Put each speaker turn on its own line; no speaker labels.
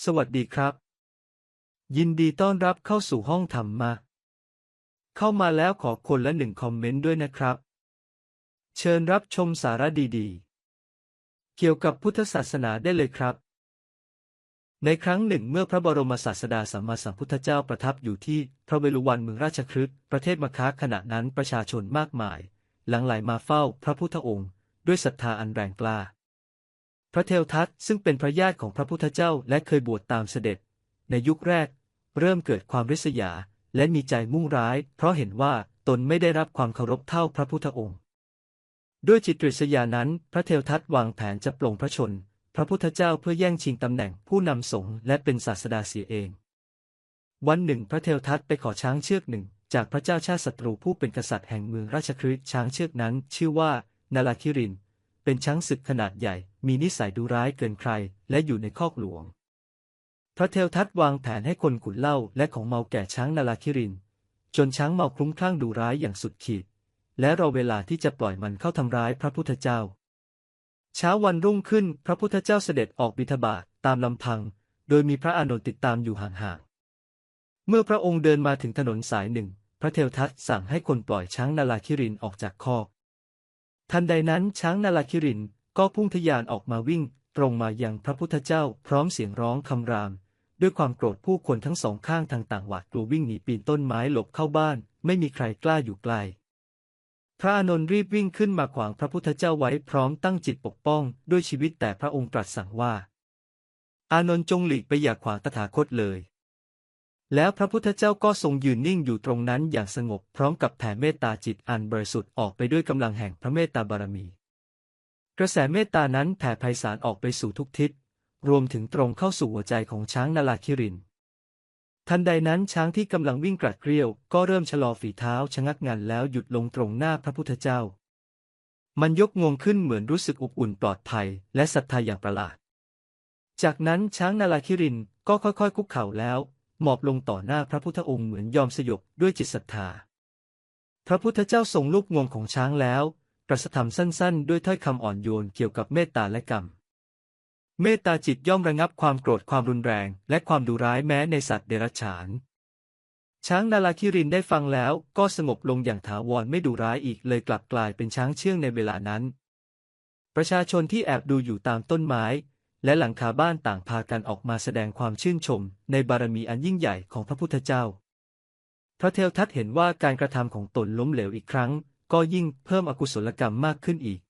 สวัสดีครับ ยินดีต้อนรับเข้าสู่ห้องธรรมะเข้ามาแล้วขอคนละหนึ่งคอมเมนต์ด้วยนะครับ เชิญรับชมสาระดีๆ เกี่ยวกับพุทธศาสนาได้เลยครับ ในครั้งหนึ่งเมื่อพระบรมศาสดาสัมมาสัมพุทธเจ้าประทับอยู่ที่พระเวฬุวันเมืองราชคฤห์ประเทศมคาขณะนั้นประชาชนมากมาย หลั่งไหลมาเฝ้าพระพุทธองค์ ด้วยศรัทธาอันแรงกล้า พระเทวทัตซึ่งเป็นพระญาติของพระพุทธเจ้าและเคยบวชตามเสด็จ ในยุคแรก เริ่มเกิดความริษยา และมีใจมุ่งร้าย เพราะเห็นว่าตนไม่ได้รับความเคารพเท่าพระพุทธองค์ ด้วยจิตริษยานั้น พระเทวทัตวางแผนจะปลงพระชน พระพุทธเจ้าเพื่อแย่งชิงตำแหน่งผู้นำสงฆ์และเป็นศาสดาเสียเอง วันหนึ่ง พระเทวทัตไปขอช้างเชือกหนึ่ง จากพระเจ้าชาติศัตรูผู้เป็นกษัตริย์แห่งเมืองราชคฤห์ช้างเชือกนั้น ชื่อว่านาลาคิริน เป็นช้างศึกขนาดใหญ่ มีนิสัยดุร้ายเกินใคร และอยู่ในคอกหลวง พระเทวทัตวางแผนให้คนขุนเหล้าและของเมาแก่ช้างนาลาคิริน จนช้างเมาคลุ้มคลั่งดุร้ายอย่างสุดขีด และรอเวลาที่จะปล่อยมันเข้าทำร้ายพระพุทธเจ้า เช้าวันรุ่งขึ้นพระพุทธเจ้าเสด็จออกบิณฑบาตตามลำพัง โดยมีพระอานนท์ติดตามอยู่ห่างๆ เมื่อพระองค์เดินมาถึงถนนสายหนึ่ง พระเทวทัตสั่งให้คนปล่อยช้างนาลาคิรินออกจากคอกทันใดนั้นช้างนาลาคิริน ก็พุ่งทะยานออกมาวิ่ง ตรงมายังพระพุทธเจ้า พร้อมเสียงร้องคำราม ด้วยความโกรธผู้คนทั้งสองข้างทางต่างหวาดกลัววิ่งหนีปีนต้นไม้หลบเข้าบ้าน ไม่มีใครกล้าอยู่ใกล พระอานนท์รีบวิ่งขึ้นมาขวางพระพุทธเจ้าไว้พร้อมตั้งจิตปกป้องด้วยชีวิตแต่พระองค์ตรัสสั่งว่า อานนท์จงหลีกไปอย่าขวางตถาคตเลยแล้วพระพุทธเจ้าก็ทรงยืนนิ่งอยู่ตรงนั้นอย่างสงบพร้อมกับแผ่เมตตาจิตอันบริสุทธิ์ออกไปด้วยกำลังแห่งพระเมตตาบารมี ระแสเมตตานั้นแผ่ไพศาลออกไปสู่ทุกทิศ รวมถึงตรงเข้าสู่หัวใจของช้างนาลาคิริน ทันใดนั้นช้างที่กำลังวิ่งกรัดเกรียว ก็เริ่มชะลอฝีเท้าชะงักงันแล้วหยุดลงตรงหน้าพระพุทธเจ้า มันยกงวงขึ้นเหมือนรู้สึกอบอุ่นปลอดภัย และศรัทธาอย่างประหลาด จากนั้นช้างนาลาคิรินก็ค่อยๆ คุกเข่าแล้ว หมอบลงต่อหน้าพระพุทธองค์เหมือนยอมสยบด้วยจิตศรัทธา พระพุทธเจ้าทรงลูบงวงของช้างแล้ว รัสธรรมสั้นๆ ด้วยถ้อยคำอ่อนโยนเกี่ยวกับเมตตาและกรรม เมตตาจิตย่อมระงับความโกรธความรุนแรง และความดุร้ายแม้ในสัตว์เดรัจฉาน ช้างนาลาคิรินได้ฟังแล้วก็สงบลงอย่างถาวรไม่ดุร้ายอีกเลยกลับกลายเป็นช้างเชื่องในเวลานั้น ประชาชนที่แอบดูอยู่ตามต้นไม้ และหลังคาบ้านต่างพากันออกมาแสดงความชื่นชม ในบารมีอันยิ่งใหญ่ของพระพุทธเจ้าพระเทวทัตเห็นว่าการกระทำของตนล้มเหลวอีกครั้ง ก็ยิ่งเพิ่มอกุศลกรรมมากขึ้นอีก